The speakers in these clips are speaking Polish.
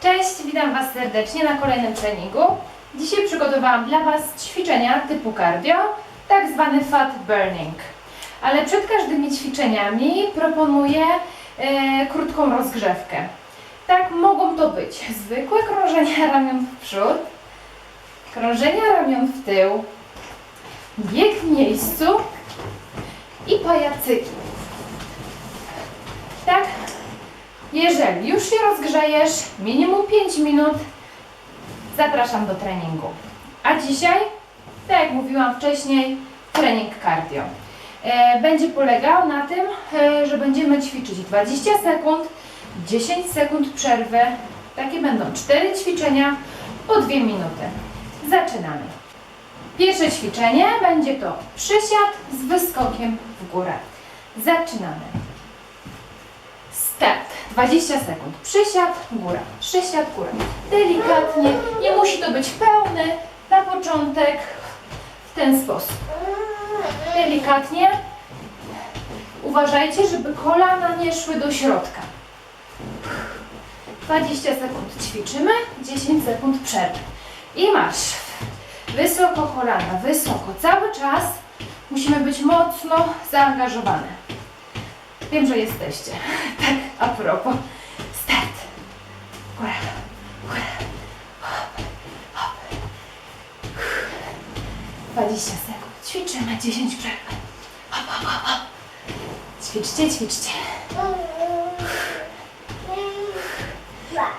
Cześć, witam Was serdecznie na kolejnym treningu. Dzisiaj przygotowałam dla Was ćwiczenia typu cardio, tak zwany fat burning. Ale przed każdymi ćwiczeniami proponuję e, krótką rozgrzewkę. Tak mogą to być zwykłe krążenia ramion w przód, krążenia ramion w tył, bieg w miejscu i pajacyki. Tak, jeżeli już się rozgrzejesz, minimum 5 minut, zapraszam do treningu. A dzisiaj, tak jak mówiłam wcześniej, trening cardio. E, Będzie polegał na tym, e, że będziemy ćwiczyć 20 sekund, 10 sekund przerwy. Takie będą 4 ćwiczenia po 2 minuty. Zaczynamy. Pierwsze ćwiczenie będzie to przysiad z wyskokiem w górę. Zaczynamy. Start. 20 sekund. Przysiad, góra. Przysiad, góra. Delikatnie. Nie musi to być pełny. Na początek w ten sposób. Delikatnie. Uważajcie, żeby kolana nie szły do środka. 20 sekund ćwiczymy, 10 sekund przerwy. I marsz. Wysoko kolana, wysoko. Cały czas musimy być mocno zaangażowane. Wiem, że jesteście. Tak, a propos. Start. Góra, góra. Hop, hop. 20 sekund. Ćwiczymy 10 przerwy. Hop, hop, hop, hop. Ćwiczcie, ćwiczcie.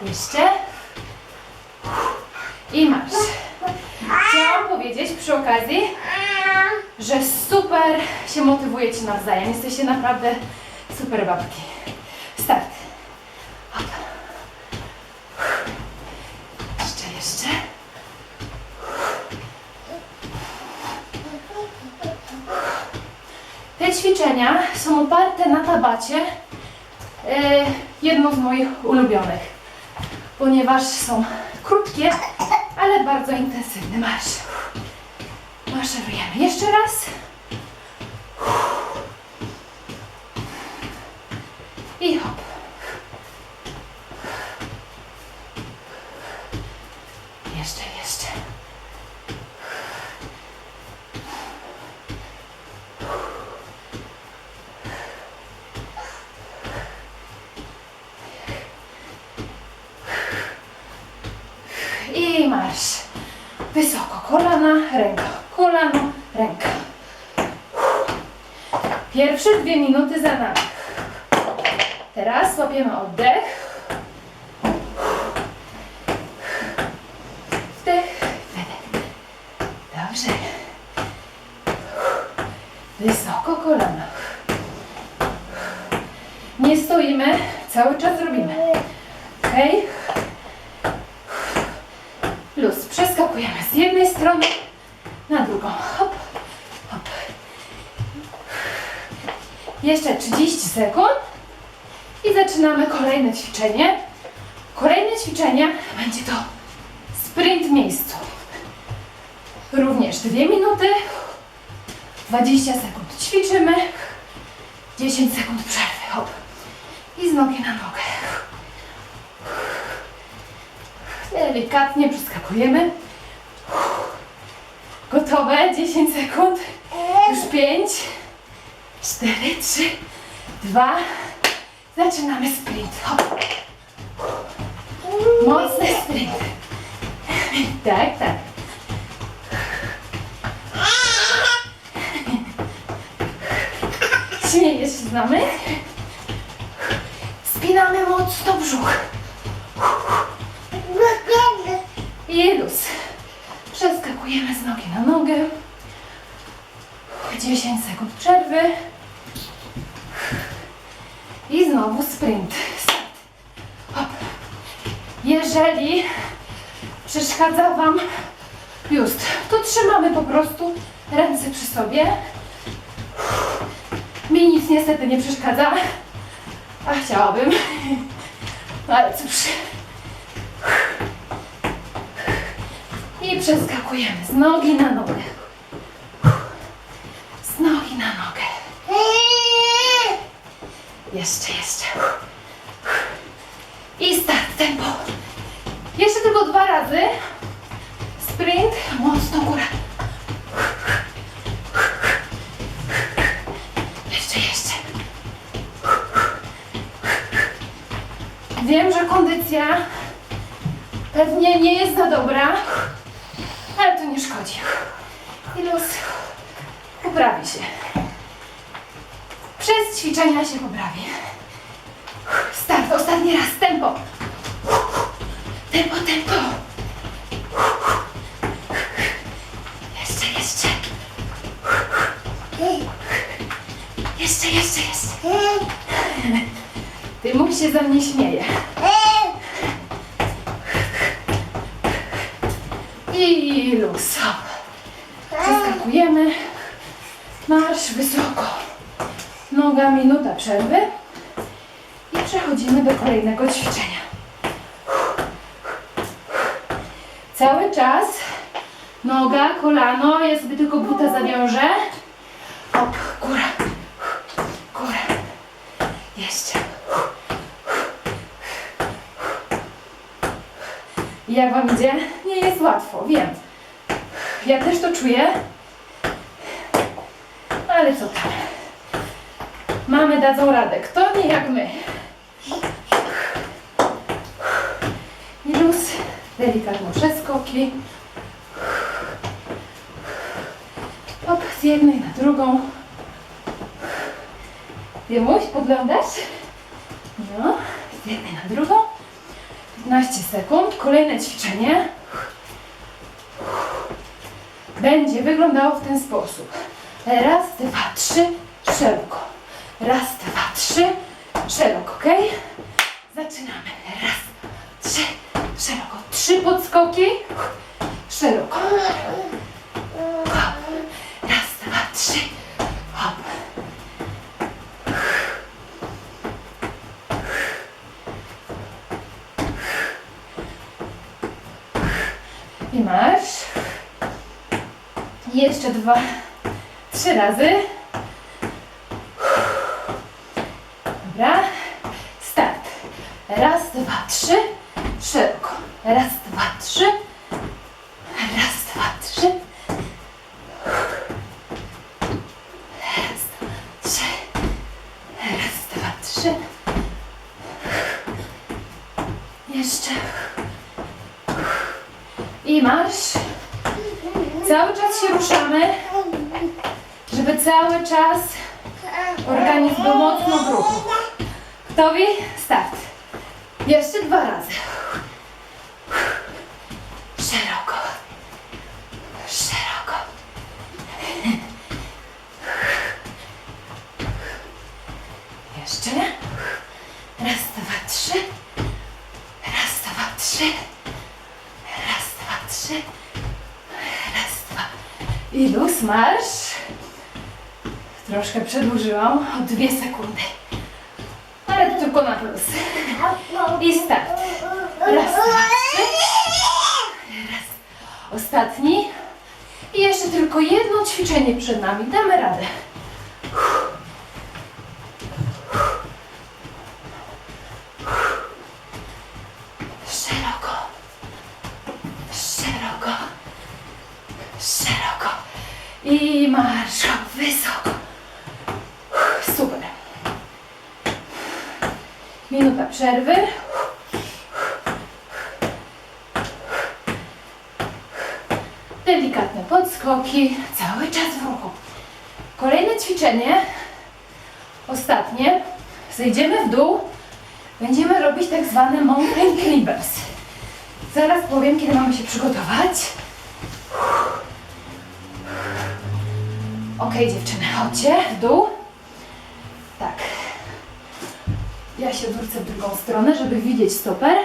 Jeszcze. I marsz. Chciałam powiedzieć przy okazji, że super się motywujecie nawzajem. Jesteście naprawdę super babki. Start. Hop. Jeszcze, jeszcze. Te ćwiczenia są oparte na tabacie. E, jedno z moich ulubionych, ponieważ są krótkie, ale bardzo intensywne. Marsz. Maszerujemy. Jeszcze raz. I hop. Jeszcze, jeszcze. I marsz. Wysoko. Kolana, ręka. Kolano, ręka. Pierwsze dwie minuty za nami. Teraz łapiemy oddech. Wdech, wydech. Dobrze. Wysoko kolana. Nie stoimy, cały czas robimy. Okej. Luz. Przeskakujemy z jednej strony na drugą. Hop, hop. Jeszcze 30 sekund. I zaczynamy kolejne ćwiczenie. Kolejne ćwiczenie będzie to sprint w miejscu. Również 2 minuty, 20 sekund ćwiczymy, 10 sekund przerwy. Hop. I z nogi na nogę. Delikatnie przeskakujemy. Gotowe? 10 sekund. Już 5, 4, 3, 2. Zaczynamy sprint. Hop. Mocny sprint. Tak, tak. Śmiejesz się z nami? Spinamy mocno brzuch. I luz. Przeskakujemy z nogi na nogę. 10 sekund przerwy. I znowu sprint. Hop. Jeżeli przeszkadza Wam biust, to trzymamy po prostu ręce przy sobie. Mi nic niestety nie przeszkadza, a chciałabym. Ale cóż. Przeskakujemy z nogi na nogę. Z nogi na nogę. Jeszcze, jeszcze. I start, tempo. Jeszcze tylko dwa razy. Sprint, mocno góra. Jeszcze, jeszcze. Wiem, że kondycja pewnie nie jest za dobra, ale to nie szkodzi. I luz poprawi się. Przez ćwiczenia się poprawi. Start, ostatni raz, tempo. Tempo, tempo. Jeszcze, jeszcze. Jeszcze, jeszcze, jeszcze. Ty mój się ze mnie śmieje. I luz. Hop. Przeskakujemy. Marsz wysoko. Minuta przerwy. I przechodzimy do kolejnego ćwiczenia. Cały czas noga, kolano, ja sobie tylko buta zawiążę. Hop, góra, góra. Jeszcze. Jak Wam idzie? Nie jest łatwo, wiem. Ja też to czuję. Ale co tam? Mamy dadzą radę. Kto nie jak my? I luz. Delikatne przeskoki. Hop, z jednej na drugą. Dymuś, podglądasz? No, z jednej na drugą. 15 sekund. Kolejne ćwiczenie będzie wyglądało w ten sposób. Raz, dwa, trzy, szeroko. Raz, dwa, trzy, szeroko, ok? Zaczynamy. Raz, trzy, szeroko. Trzy podskoki, szeroko. Hop. Raz, dwa, trzy, hop. I marsz. Jeszcze dwa, trzy razy. Dobra. Start. Raz, dwa, trzy. Szeroko. Raz, dwa, trzy. Raz, dwa, trzy. Raz, dwa, trzy. Raz, dwa, trzy. Jeszcze. Marsz. Cały czas się ruszamy, żeby cały czas organizm był mocno w ruchu. Gotowi? Start. Jeszcze dwa razy. Szeroko. Szeroko. Jeszcze. Raz, dwa, trzy. Raz, dwa, trzy. Raz, dwa, trzy. Raz, dwa. I luz, marsz. Troszkę przedłużyłam o dwie sekundy. Ale to tylko na plus. I start. Raz. Raz. Ostatni. I jeszcze tylko jedno ćwiczenie przed nami. Damy radę. Szeroko. Szeroko. Szeroko. I marsz wysoko. Super. Minuta przerwy. Delikatne podskoki, cały czas w ruchu. Kolejne ćwiczenie, ostatnie. Zejdziemy w dół. Będziemy robić tak zwane mountain climbers. Zaraz powiem, kiedy mamy się przygotować. Ok, dziewczyny, chodźcie w dół. Tak. Ja się odwrócę w drugą stronę, żeby widzieć stoper.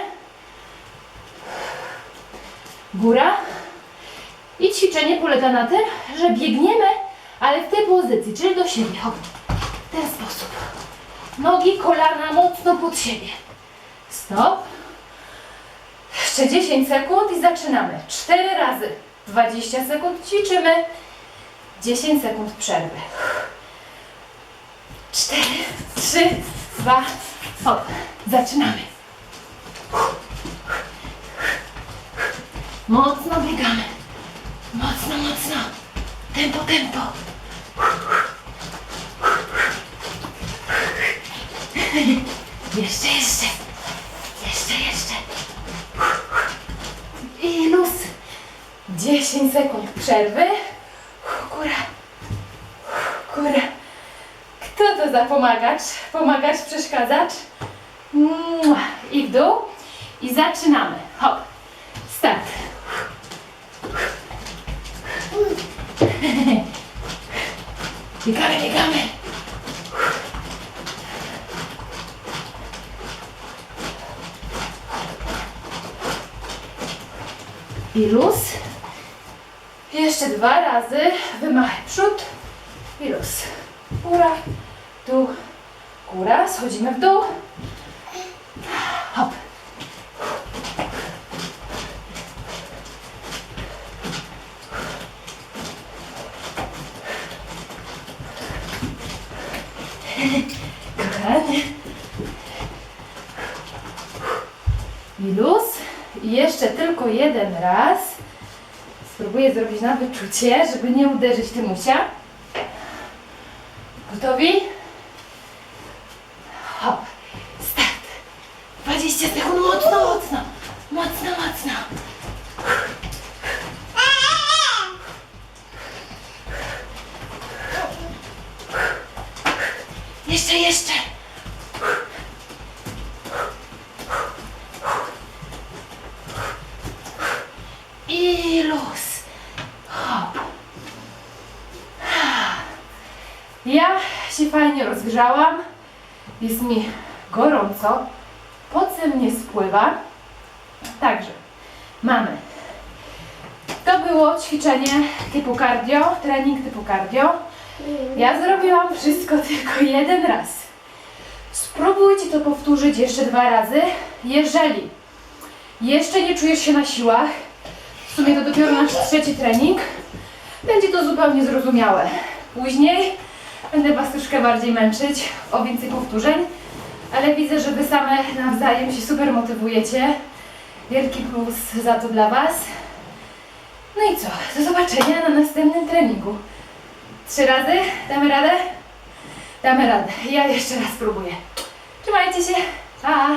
Góra. I ćwiczenie polega na tym, że biegniemy, ale w tej pozycji, czyli do siebie. Hop. W ten sposób. Nogi, kolana mocno pod siebie. Stop. Jeszcze 10 sekund i zaczynamy. 4 razy. 20 sekund ćwiczymy. 10 sekund przerwy. 4, 3, 2, hop. Zaczynamy. Mocno biegamy. Mocno, mocno. Tempo, tempo. Jeszcze, jeszcze. Jeszcze, jeszcze. I luz. 10 sekund przerwy. Góra. Góra. To za? Pomagacz, przeszkadzacz? Mua. I w dół. I zaczynamy. Hop. Start. Biegamy, biegamy. I luz. Jeszcze dwa razy. Wymachaj przód. I luz. Góra, dół, góra. Schodzimy w dół. Hop. Kochanie. I luz. I jeszcze tylko jeden raz. Spróbuję zrobić na wyczucie, żeby nie uderzyć Tymusia. Gotowi? Jeszcze, jeszcze. I luz. Hop. Ja się fajnie rozgrzałam. Jest mi gorąco. Poce mnie spływa. Także mamy. To było ćwiczenie typu cardio, trening typu cardio. Ja zrobiłam wszystko tylko jeden raz. Spróbujcie to powtórzyć jeszcze dwa razy. Jeżeli jeszcze nie czujesz się na siłach, w sumie to dopiero nasz trzeci trening, będzie to zupełnie zrozumiałe. Później będę Was troszkę bardziej męczyć o więcej powtórzeń, ale widzę, że Wy same nawzajem się super motywujecie. Wielki plus za to dla Was. No i co? Do zobaczenia na następnym treningu. Trzy razy? Damy radę? Damy radę. Ja jeszcze raz spróbuję. Trzymajcie się. Pa!